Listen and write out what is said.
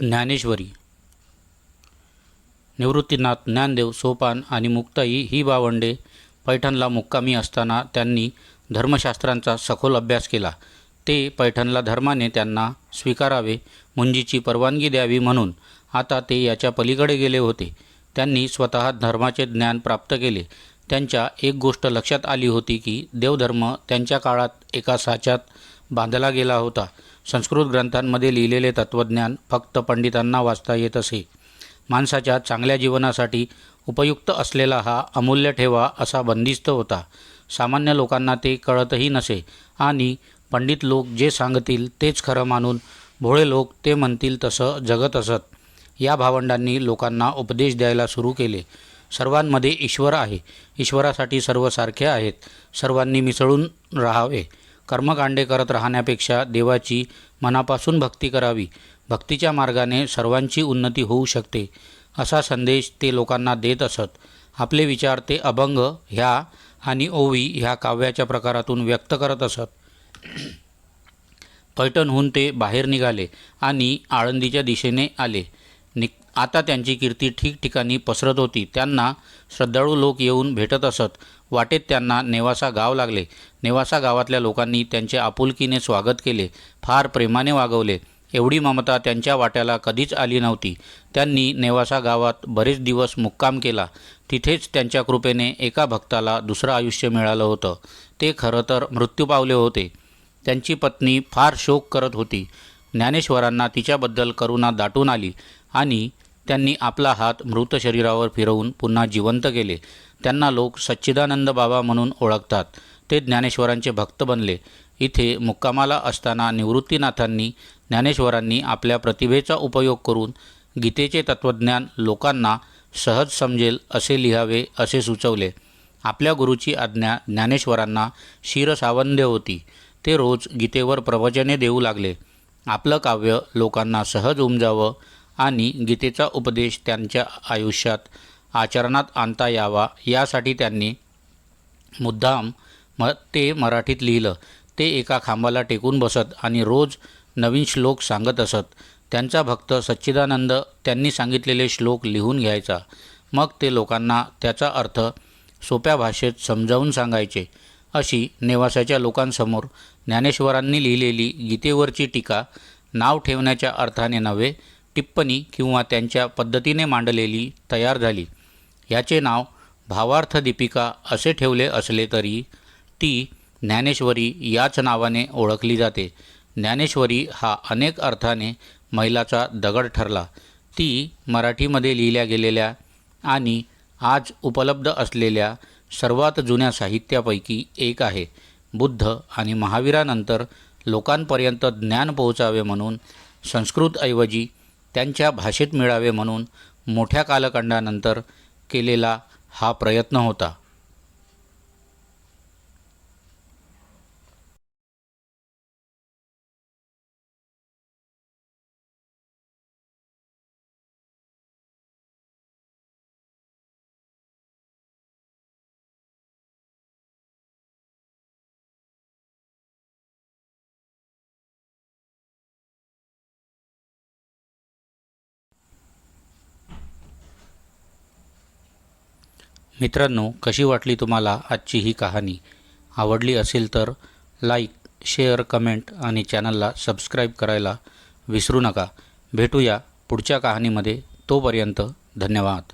ज्ञानेश्वरी. निवृत्तीनाथ ज्ञानदेव सोपान आणि मुक्ताई ही भावंडे पैठणला मुक्कामी असताना त्यांनी धर्मशास्त्रांचा सखोल अभ्यास केला. ते पैठणला धर्माने त्यांना स्वीकारावे मुंजीची परवानगी द्यावी म्हणून आता ते याच्या पलीकडे गेले होते. त्यांनी स्वतः धर्माचे ज्ञान प्राप्त केले. त्यांच्या एक गोष्ट लक्षात आली होती की देवधर्म त्यांच्या काळात एका साच्यात बांधला गेला होता. संस्कृत ग्रंथांमध्ये लिहिलेले तत्त्वज्ञान फक्त पंडितांना वाचता येत असे. माणसाच्या चांगल्या जीवनासाठी उपयुक्त असलेला हा अमूल्य ठेवा असा बंदिस्त होता. सामान्य लोकांना ते कळतही नसे आणि पंडित लोक जे सांगतील तेच खरं मानून भोळे लोक ते म्हणतील तसं जगत असत. या भावंडांनी लोकांना उपदेश द्यायला सुरू केले. सर्वांमध्ये ईश्वर आहे. ईश्वरासाठी सर्व सारखे आहेत. सर्वांनी मिसळून राहावे. कर्मकांडे करत राहण्यापेक्षा देवाची मनापासून भक्ती करावी. भक्तीच्या मार्गाने सर्वांची उन्नती होऊ शकते असा संदेश ते लोकांना देत असत. आपले विचार ते अभंग ह्या आणि ओवी ह्या काव्याच्या प्रकारातून व्यक्त करत असत. पैठणहून ते बाहेर निघाले आणि आळंदीच्या दिशेने आले. आता त्यांची कीर्ती ठिकठिकाणी पसरत होती. त्यांना श्रद्धाळू लोक येऊन भेटत असत. वाटेत त्यांना नेवासा गाव लागले. नेवासा गावातल्या लोकांनी त्यांचे आपुलकीने स्वागत केले. फार प्रेमाने वागवले. एवढी ममता त्यांच्या वाट्याला कधीच आली नव्हती. त्यांनी नेवासा गावात बरेच दिवस मुक्काम केला. तिथेच त्यांच्या कृपेने एका भक्ताला दुसरं आयुष्य मिळालं होतं. ते खरं तर मृत्यू पावले होते. त्यांची पत्नी फार शोक करत होती. ज्ञानेश्वरांना तिच्याबद्दल करुणा दाटून आली. आणि त्यांनी आपला हात मृत शरीरावर फिरवून पुन्हा जिवंत केले. त्यांना लोक सच्चिदानंद बाबा म्हणून ओळखतात. ते ज्ञानेश्वरांचे भक्त बनले. इथे मुक्कामाला असताना निवृत्तीनाथांनी ज्ञानेश्वरांनी आपल्या प्रतिभेचा उपयोग करून गीतेचे तत्त्वज्ञान लोकांना सहज समजेल असे लिहावे असे सुचवले. आपल्या गुरुची आज्ञा ज्ञानेश्वरांना शिरसावंद्य होती. ते रोज गीतेवर प्रवचने देऊ लागले. आपलं काव्य लोकांना सहज उमजावं आणि गीतेचा उपदेश त्यांच्या आयुष्यात आचरणात आणता यावा यासाठी त्यांनी मुद्दाम म ते मराठीत लिहिलं. ते एका खांबाला टेकून बसत आणि रोज नवीन श्लोक सांगत असत. त्यांचा भक्त सच्चिदानंद त्यांनी सांगितलेले श्लोक लिहून घ्यायचा. मग ते लोकांना त्याचा अर्थ सोप्या भाषेत समजावून सांगायचे. अशी नेवासाच्या लोकांसमोर ज्ञानेश्वरांनी लिहिलेली गीतेवरची टीका नाव ठेवण्याच्या अर्थाने नव्हे टिप्पणी किंवा त्यांच्या पद्धतीने मांडलेली तयार झाली. याचे नाव भावार्थ दीपिका असे ठेवले असले तरी ती ज्ञानेश्वरी याच नावाने ओळखली जाते. ज्ञानेश्वरी हा अनेक अर्थाने मैलाचा दगड ठरला. ती मराठीमध्ये लिहिल्या गेलेल्या आणि आज उपलब्ध असलेल्या सर्वात जुन्या साहित्यापैकी एक आहे. बुद्ध आणि महावीरानंतर लोकांपर्यंत ज्ञान पोहोचावे म्हणून संस्कृतऐवजी त्यांच्या भाषेत मिळावे म्हणून मोठ्या कालखंडानंतर केलेला हा प्रयत्न होता. मित्रांनो कशी वाटली तुम्हाला आजची ही कहाणी? आवडली असेल तर लाईक शेअर कमेंट आणि चॅनलला सबस्क्राईब करायला विसरू नका. भेटूया पुढच्या कहाणीमध्ये. तोपर्यंत धन्यवाद.